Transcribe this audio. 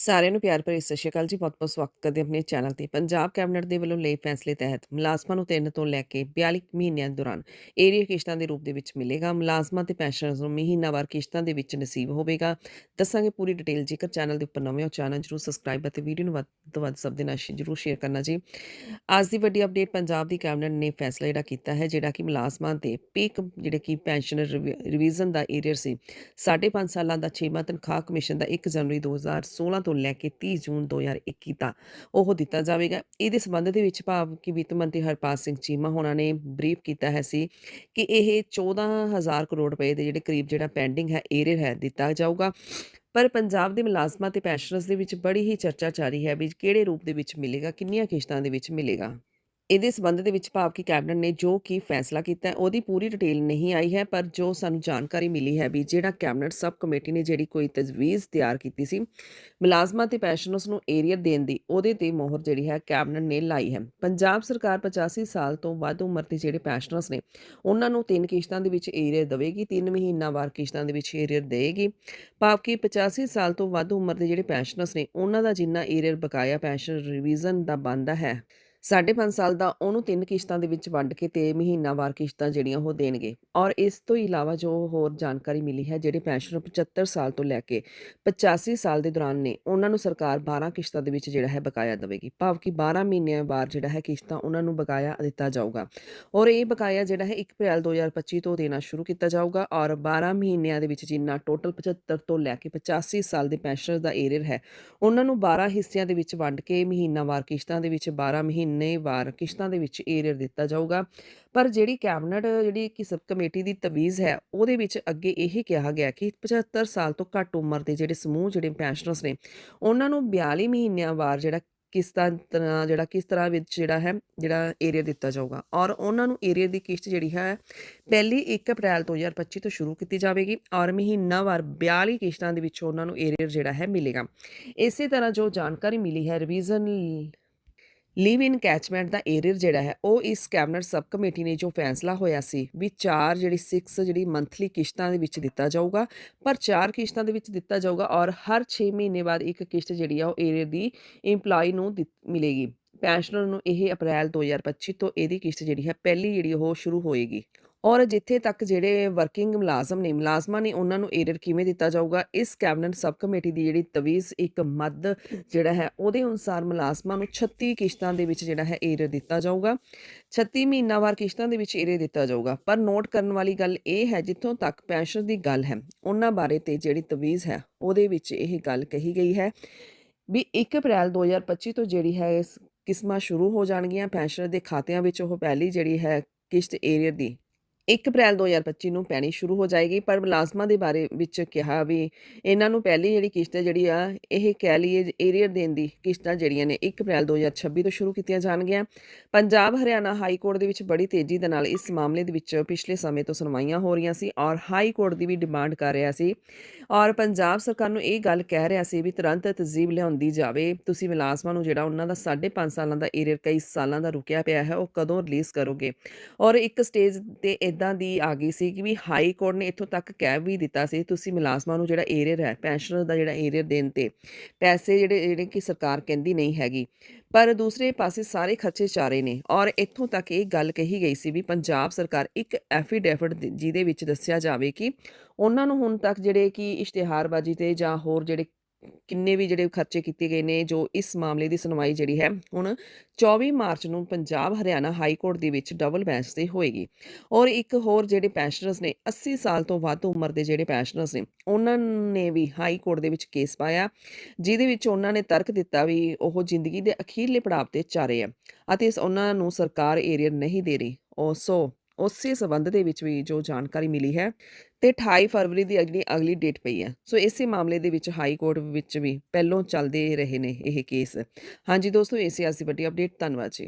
ਸਾਰਿਆਂ ਨੂੰ ਪਿਆਰ ਭਰੀ ਸਤਿ ਸ਼੍ਰੀ ਅਕਾਲ ਜੀ। ਬਹੁਤ-ਬਹੁਤ ਸਵਾਗਤ ਕਰਦੇ ਆਪਣੇ ਚੈਨਲ ਤੇ। ਪੰਜਾਬ ਕੈਬਨਿਟ ਦੇ ਵੱਲੋਂ ਲਏ ਫੈਸਲੇ ਤਹਿਤ ਮੁਲਾਜ਼ਮਾਂ ਨੂੰ 3 ਤੋਂ ਲੈ ਕੇ 42 ਮਹੀਨਿਆਂ ਦੌਰਾਨ ਏਰੀਆ ਕਿਸ਼ਤਾਂ ਦੇ ਰੂਪ ਦੇ ਵਿੱਚ ਮਿਲੇਗਾ। ਮੁਲਾਜ਼ਮਾਂ ਤੇ ਪੈਨਸ਼ਨਰਸ ਨੂੰ ਮਹੀਨਾਵਾਰ ਕਿਸ਼ਤਾਂ ਦੇ ਵਿੱਚ ਨਸੀਬ ਹੋਵੇਗਾ। ਦੱਸਾਂਗੇ ਪੂਰੀ ਡਿਟੇਲ ਜੇਕਰ ਚੈਨਲ ਦੇ ਉੱਪਰ ਨਵੇਂ ਹੋ ਚੈਨਲ ਜਰੂਰ ਸਬਸਕ੍ਰਾਈਬ ਅਤੇ ਵੀਡੀਓ ਨੂੰ ਵੱਧ ਤੋਂ ਵੱਧ ਸਭ ਦੇ ਨਾਲ ਜਰੂਰ ਸ਼ੇਅਰ ਕਰਨਾ ਜੀ। ਅੱਜ ਦੀ ਵੱਡੀ ਅਪਡੇਟ ਪੰਜਾਬ ਦੀ ਕੈਬਨਿਟ ਨੇ ਫੈਸਲਾ ਜਿਹੜਾ ਕੀਤਾ ਹੈ, ਜਿਹੜਾ ਕਿ ਮੁਲਾਜ਼ਮਾਂ ਤੇ ਪੀਕ ਜਿਹੜੇ ਕਿ ਪੈਨਸ਼ਨ ਰਿਵੀਜ਼ਨ ਦਾ ਏਰੀਅਰ ਸੀ 5.5 ਸਾਲਾਂ ਦਾ 6ਵਾਂ ਤਨਖਾਹ ਕਮਿਸ਼ਨ ਦਾ 1 ਜਨਵਰੀ 2016 ਤੋਂ ਲੈ ਕੇ 30 ਜੂਨ 2021 ਤੱਕ ਉਹ ਦਿੱਤਾ ਜਾਵੇਗਾ। ਇਹਦੇ ਸੰਬੰਧ ਦੇ ਵਿੱਚ ਭਾਵ ਕਿ ਵਿੱਤ ਮੰਤਰੀ ਹਰਪਾਲ ਸਿੰਘ ਚੀਮਾ ਹੋਣਾ ਨੇ ਬਰੀਫ ਕੀਤਾ ਹੈ ਸੀ ਕਿ ਇਹ 14000 ਕਰੋੜ ਰੁਪਏ ਦੇ ਜਿਹੜੇ ਕਰੀਬ ਜਿਹੜਾ ਪੈਂਡਿੰਗ ਹੈ ਏਰੀਅਰ ਹੈ ਦਿੱਤਾ ਜਾਊਗਾ। ਪਰ ਪੰਜਾਬ ਦੇ ਮੁਲਾਜ਼ਮਾਂ ਤੇ ਪੈਨਸ਼ਨਰਸ ਦੇ ਵਿੱਚ ਬੜੀ ਹੀ ਚਰਚਾ ਚੱਲ ਰਹੀ ਹੈ ਵੀ ਕਿਹੜੇ ਰੂਪ ਦੇ ਵਿੱਚ ਮਿਲੇਗਾ, ਕਿੰਨੀਆਂ ਕਿਸ਼ਤਾਂ ਦੇ ਵਿੱਚ ਮਿਲੇਗਾ? ਇਹਦੇ ਸੰਬੰਧ ਦੇ ਵਿੱਚ ਭਾਵ ਕਿ ਕੈਬਨਿਟ ਨੇ ਜੋ ਕੀ ਫੈਸਲਾ ਕੀਤਾ ਉਹਦੀ ਪੂਰੀ ਡਿਟੇਲ ਨਹੀਂ ਆਈ ਹੈ, ਪਰ ਜੋ ਸਾਨੂੰ ਜਾਣਕਾਰੀ ਮਿਲੀ ਹੈ ਵੀ ਜਿਹੜਾ ਕੈਬਨਿਟ ਸਬ ਕਮੇਟੀ ਨੇ ਜਿਹੜੀ ਕੋਈ ਤਜਵੀਜ਼ ਤਿਆਰ ਕੀਤੀ ਸੀ, ਮੁਲਾਜ਼ਮਾਂ ਤੇ ਪੈਨਸ਼ਨਰਸ ਨੂੰ ਏਰੀਅਰ ਦੇਣ ਦੀ, ਉਹਦੇ ਤੇ ਮੋਹਰ ਜਿਹੜੀ ਹੈ ਕੈਬਨਿਟ ਨੇ ਲਾਈ ਹੈ। ਪੰਜਾਬ ਸਰਕਾਰ 85 ਸਾਲ ਤੋਂ ਵੱਧ ਉਮਰ ਦੇ ਜਿਹੜੇ ਪੈਨਸ਼ਨਰਸ ਨੇ, ਉਹਨਾਂ ਨੂੰ ਤਿੰਨ ਕਿਸ਼ਤਾਂ ਦੇ ਵਿੱਚ ਏਰੀਅਰ ਦੇਵੇਗੀ, ਤਿੰਨ ਮਹੀਨਾ ਵਾਰ ਕਿਸ਼ਤਾਂ ਦੇ ਵਿੱਚ ਏਰੀਅਰ ਦੇਵੇਗੀ। ਭਾਵ ਕਿ 85 ਸਾਲ ਤੋਂ ਵੱਧ ਉਮਰ ਦੇ ਜਿਹੜੇ ਪੈਨਸ਼ਨਰਸ ਨੇ, ਉਹਨਾਂ ਦਾ ਜਿੰਨਾ ਏਰੀਅਰ ਬਕਾਇਆ ਪੈਨਸ਼ਨ ਰਿਵੀਜ਼ਨ ਦਾ ਬਣਦਾ ਹੈ। ਸਾਢੇ ਪੰਜ ਸਾਲ ਦਾ ਉਹਨੂੰ ਤਿੰਨ ਕਿਸ਼ਤਾਂ ਦੇ ਵਿੱਚ ਵੰਡ ਕੇ ਤੇ ਮਹੀਨਾਵਾਰ ਕਿਸ਼ਤਾਂ ਜਿਹੜੀਆਂ ਉਹ ਦੇਣਗੇ। ਔਰ ਇਸ ਤੋਂ ਇਲਾਵਾ ਜੋ ਹੋਰ ਜਾਣਕਾਰੀ ਮਿਲੀ ਹੈ, ਜਿਹੜੇ ਪੈਨਸ਼ਨਰ 75 ਸਾਲ ਤੋਂ ਲੈ ਕੇ 85 ਸਾਲ ਦੇ ਦੌਰਾਨ ਨੇ, ਉਹਨਾਂ ਨੂੰ ਸਰਕਾਰ 12 ਕਿਸ਼ਤਾਂ ਦੇ ਵਿੱਚ ਜਿਹੜਾ ਹੈ ਬਕਾਇਆ ਦੇਵੇਗੀ। ਭਾਵ ਕਿ 12 ਮਹੀਨਿਆਂ ਬਾਅਦ ਜਿਹੜਾ ਹੈ ਕਿਸ਼ਤਾਂ ਉਹਨਾਂ ਨੂੰ ਬਕਾਇਆ ਦਿੱਤਾ ਜਾਊਗਾ। ਔਰ ਇਹ ਬਕਾਇਆ ਜਿਹੜਾ ਹੈ 1 ਅਪ੍ਰੈਲ 2025 ਤੋਂ ਦੇਣਾ ਸ਼ੁਰੂ ਕੀਤਾ ਜਾਊਗਾ ਔਰ 12 ਮਹੀਨਿਆਂ ਦੇ ਵਿੱਚ ਜਿੰਨਾ ਟੋਟਲ 75 ਤੋਂ ਲੈ ਕੇ 85 ਸਾਲ ਦੇ ਪੈਨਸ਼ਨਰ ਦਾ ਏਰੀਅਰ ਹੈ, ਉਹਨਾਂ ਨੂੰ 12 ਹਿੱਸਿਆਂ ਦੇ ਵਿੱਚ ਵੰਡ ਕੇ ਮਹੀਨਾਵਾਰ ਕਿਸ਼ਤਾਂ ਦੇ ਵਿੱਚ 12 ਮਹੀਨੇ ਵਾਰ ਕਿਸ਼ਤਾਂ ਦੇ ਵਿੱਚ ਏਰੀਅਰ ਦਿੱਤਾ ਜਾਊਗਾ। ਪਰ ਜਿਹੜੀ ਕੈਬਨਿਟ, ਜਿਹੜੀ ਕਿ ਸਬ ਕਮੇਟੀ ਦੀ ਤਵੀਜ਼ ਹੈ, ਉਹਦੇ ਵਿੱਚ ਅੱਗੇ ਇਹ ਕਿਹਾ ਗਿਆ ਕਿ 75 ਸਾਲ ਤੋਂ ਘੱਟ ਉਮਰ ਦੇ ਜਿਹੜੇ ਸਮੂਹ, ਜਿਹੜੇ ਪੈਨਸ਼ਨਰਸ ਨੇ, ਉਹਨਾਂ ਨੂੰ 42 ਮਹੀਨਿਆਂ ਵਾਰ ਜਿਹੜਾ ਕਿਸ ਤਰ੍ਹਾਂ, ਜਿਹੜਾ ਕਿਸ ਤਰ੍ਹਾਂ ਵਿੱਚ ਜਿਹੜਾ ਹੈ, ਜਿਹੜਾ ਏਰੀਆ ਦਿੱਤਾ ਜਾਊਗਾ। ਔਰ ਉਹਨਾਂ ਨੂੰ ਏਰੀਆ ਦੀ ਕਿਸ਼ਤ ਜਿਹੜੀ ਹੈ, ਪਹਿਲੀ 1 ਅਪ੍ਰੈਲ 2025 ਤੋਂ ਸ਼ੁਰੂ ਕੀਤੀ ਜਾਵੇਗੀ ਔਰ ਮਹੀਨਾਵਾਰ 42 ਕਿਸ਼ਤਾਂ ਦੇ ਵਿੱਚ ਉਹਨਾਂ ਨੂੰ ਏਰੀਆ ਜਿਹੜਾ ਹੈ ਮਿਲੇਗਾ। ਇਸੇ ਤਰ੍ਹਾਂ ਜੋ ਜਾਣਕਾਰੀ ਮਿਲੀ ਹੈ ਰਿਵੀਜ਼ਨ ਲਿਵ ਇਨ ਕੈਚਮੈਂਟ ਦਾ ਏਰੀਅਰ ਜਿਹੜਾ ਹੈ, ਉਹ ਇਸ ਕੈਬਨਿਟ ਸਬ ਕਮੇਟੀ ਨੇ ਜੋ ਫੈਸਲਾ ਹੋਇਆ ਸੀ ਵੀ ਚਾਰ ਜਿਹੜੀ 6 ਜਿਹੜੀ ਮੰਥਲੀ ਕਿਸ਼ਤਾਂ ਦੇ ਵਿੱਚ ਦਿੱਤਾ ਜਾਊਗਾ, ਪਰ ਚਾਰ ਕਿਸ਼ਤਾਂ ਦੇ ਵਿੱਚ ਦਿੱਤਾ ਜਾਊਗਾ ਔਰ ਹਰ 6 ਮਹੀਨੇ ਬਾਅਦ ਇੱਕ ਕਿਸ਼ਤ ਜਿਹੜੀ ਆ ਉਹ ਏਰੀਅਰ ਦੀ EMPLOYE ਨੂੰ ਮਿਲੇਗੀ। ਪੈਨਸ਼ਨਰ ਨੂੰ ਇਹ ਅਪ੍ਰੈਲ 2025 ਤੋਂ ਇਹਦੀ ਕਿਸ਼ਤ ਜਿਹੜੀ ਹੈ, ਪਹਿਲੀ ਜਿਹੜੀ ਉਹ ਸ਼ੁਰੂ ਹੋਏਗੀ। ਔਰ ਜਿੱਥੇ ਤੱਕ ਜਿਹੜੇ ਵਰਕਿੰਗ ਮੁਲਾਜ਼ਮ ਨੇ, ਮੁਲਾਜ਼ਮਾਂ ਨੇ ਉਹਨਾਂ ਨੂੰ ਏਰੀਅਰ ਕਿਵੇਂ ਦਿੱਤਾ ਜਾਊਗਾ? ਇਸ ਕੈਬਨਿਟ ਸਬ ਕਮੇਟੀ ਦੀ ਜਿਹੜੀ ਤਵੀਜ਼ ਇੱਕ ਮੱਦ ਜਿਹੜਾ ਹੈ, ਉਹਦੇ ਅਨੁਸਾਰ ਮੁਲਾਜ਼ਮਾਂ ਨੂੰ 36 ਕਿਸ਼ਤਾਂ ਦੇ ਵਿੱਚ ਜਿਹੜਾ ਹੈ ਏਰੀਅਰ ਦਿੱਤਾ ਜਾਊਗਾ। 36 ਮਹੀਨਾਵਾਰ ਕਿਸ਼ਤਾਂ ਦੇ ਵਿੱਚ ਏਰੀਅਰ ਦਿੱਤਾ ਜਾਊਗਾ। ਪਰ ਨੋਟ ਕਰਨ ਵਾਲੀ ਗੱਲ ਇਹ ਹੈ, ਜਿੱਥੋਂ ਤੱਕ ਪੈਨਸ਼ਨ ਦੀ ਗੱਲ ਹੈ, ਉਹਨਾਂ ਬਾਰੇ ਤੇ ਜਿਹੜੀ ਤਵੀਜ਼ ਹੈ, ਉਹਦੇ ਵਿੱਚ ਇਹ ਗੱਲ ਕਹੀ ਗਈ ਹੈ ਵੀ 1 ਅਪ੍ਰੈਲ 2025 ਤੋਂ ਜਿਹੜੀ ਹੈ, ਇਸ ਕਿਸਮਾਂ ਸ਼ੁਰੂ ਹੋ ਜਾਣਗੀਆਂ। ਪੈਨਸ਼ਨਰ ਦੇ ਖਾਤਿਆਂ ਵਿੱਚ ਉਹ ਪਹਿਲੀ ਜਿਹੜੀ ਹੈ ਕਿਸ਼ਤ ਏਰੀਅਰ ਦੀ 1 ਅਪ੍ਰੈਲ 2025 ਨੂੰ ਪੈਣੀ ਸ਼ੁਰੂ ਹੋ ਜਾਏਗੀ, ਪਰ ਮੁਲਾਜ਼ਮਾਂ ਦੇ ਬਾਰੇ ਵਿੱਚ ਕਿਹਾ ਵੀ ਇਹਨਾਂ ਨੂੰ ਪਹਿਲੀ ਜਿਹੜੀ ਕਿਸ਼ਤ ਹੈ ਜਿਹੜੀ ਆ, ਇਹ ਕਹਿ ਲਈਏ ਏਰੀਅਰ ਦੇਣ ਦੀ ਕਿਸ਼ਤਾਂ ਜਿਹੜੀਆਂ ਨੇ 1 ਅਪ੍ਰੈਲ 2026 ਤੋਂ ਸ਼ੁਰੂ ਕੀਤੀਆਂ ਜਾਣਗੀਆਂ। ਪੰਜਾਬ ਹਰਿਆਣਾ ਹਾਈ ਕੋਰਟ ਦੇ ਵਿੱਚ ਬੜੀ ਤੇਜ਼ੀ ਦੇ ਨਾਲ ਇਸ ਮਾਮਲੇ ਦੇ ਵਿੱਚ ਪਿਛਲੇ ਸਮੇਂ ਤੋਂ ਸੁਣਵਾਈਆਂ ਹੋ ਰਹੀਆਂ ਸੀ ਔਰ ਹਾਈ ਕੋਰਟ ਦੀ ਵੀ ਡਿਮਾਂਡ ਕਰ ਰਿਹਾ ਸੀ। ਔਰ ਪੰਜਾਬ ਸਰਕਾਰ ਨੂੰ ਇਹ ਗੱਲ ਕਹਿ ਰਿਹਾ ਸੀ ਵੀ ਤੁਰੰਤ ਤਜ਼ੀਬ ਲਿਆਉਂਦੀ ਜਾਵੇ। ਤੁਸੀਂ ਮੁਲਾਜ਼ਮਾਂ ਨੂੰ ਜਿਹੜਾ ਉਹਨਾਂ ਦਾ 5.5 ਸਾਲਾਂ ਦਾ ਏਰੀਅਰ ਕਈ ਸਾਲਾਂ ਦਾ ਰੁਕਿਆ ਪਿਆ ਹੈ, ਉਹ ਕਦੋਂ ਰਿਲੀਜ਼ ਕਰੋਗੇ? ਔਰ ਇੱਕ ਸਟੇਜ ਤੇ ਇਦਾਂ ਦੀ ਆ ਗਈ ਸੀ ਕਿ ਵੀ ਹਾਈ ਕੋਰਟ ਨੇ ਇੱਥੋਂ ਤੱਕ ਕਹਿ ਵੀ ਦਿੱਤਾ ਸੀ, ਤੁਸੀਂ ਮੁਲਾਜ਼ਮਾਂ ਨੂੰ ਜਿਹੜਾ ਏਰੀਅਰ ਹੈ ਪੈਨਸ਼ਨਰ ਦਾ ਜਿਹੜਾ ਏਰੀਅਰ ਦੇਣ ਤੇ ਪੈਸੇ ਜਿਹੜੇ ਜਿਹੜੇ ਕਿ ਸਰਕਾਰ ਕਹਿੰਦੀ ਨਹੀਂ ਹੈਗੀ। ਪਰ ਦੂਸਰੇ ਪਾਸੇ ਸਾਰੇ ਖਰਚੇ ਚਾਰੇ ਨੇ ਔਰ ਇੱਥੋਂ ਤੱਕ ਇਹ ਗੱਲ ਕਹੀ ਗਈ ਸੀ ਵੀ ਪੰਜਾਬ ਸਰਕਾਰ ਇੱਕ ਐਫੀਡੈਵਿਟ ਜਿਹਦੇ ਵਿੱਚ ਦੱਸਿਆ ਜਾਵੇ ਕਿ ਉਹਨਾਂ ਨੂੰ ਹੁਣ ਤੱਕ ਜਿਹੜੇ ਕਿ ਇਸ਼ਤਿਹਾਰਬਾਜ਼ੀ ਤੇ ਜਾਂ ਹੋਰ ਜਿਹੜੇ ਕਿੰਨੇ ਵੀ ਜਿਹੜੇ ਖਰਚੇ ਕੀਤੇ ਗਏ ਨੇ, ਜੋ ਇਸ ਮਾਮਲੇ ਦੀ ਸੁਣਵਾਈ ਜਿਹੜੀ ਹੈ, ਹੁਣ 24 ਮਾਰਚ ਨੂੰ ਪੰਜਾਬ ਹਰਿਆਣਾ ਹਾਈ ਕੋਰਟ ਦੇ ਵਿੱਚ ਡਬਲ ਬੈਂਚ ਤੇ ਹੋਏਗੀ। ਔਰ ਇੱਕ ਹੋਰ ਜਿਹੜੇ ਪੈਨਸ਼ਨਰਸ ਨੇ 80 ਸਾਲ ਤੋਂ ਵੱਧ ਉਮਰ ਦੇ ਜਿਹੜੇ ਪੈਨਸ਼ਨਰਸ ਨੇ, ਉਹਨਾਂ ਨੇ ਵੀ ਹਾਈ ਕੋਰਟ ਦੇ ਵਿੱਚ ਕੇਸ ਪਾਇਆ, ਜਿਹਦੇ ਵਿੱਚ ਉਹਨਾਂ ਨੇ ਤਰਕ ਦਿੱਤਾ ਵੀ ਉਹ ਜ਼ਿੰਦਗੀ ਦੇ ਅਖੀਰਲੇ ਪੜਾਅ ਤੇ ਚਾਰੇ ਆ, ਅਤੇ ਇਸ ਉਹਨਾਂ ਨੂੰ ਸਰਕਾਰ ਏਰੀਅਰ ਨਹੀਂ ਦੇ ਰਹੀ। ਉਹ ਸੋ ਉਸੇ ਸਬੰਧ ਦੇ ਵਿੱਚ ਵੀ ਜੋ ਜਾਣਕਾਰੀ ਮਿਲੀ ਹੈ ਤੇ 28 ਫਰਵਰੀ ਦੀ ਅਗਲੀ ਅਗਲੀ ਡੇਟ ਪਈ ਹੈ। ਸੋ ਇਸੇ ਮਾਮਲੇ ਦੇ ਵਿੱਚ ਹਾਈ ਕੋਰਟ ਵਿੱਚ ਵੀ ਪਹਿਲੋਂ ਚੱਲਦੇ ਰਹੇ ਨੇ ਇਹ ਕੇਸ ਹਾਂਜੀ ਦੋਸਤੋ ਇਸੇ ਅੱਜ ਦੀ ਵੱਡੀ ਅਪਡੇਟ ਧੰਨਵਾਦ ਜੀ।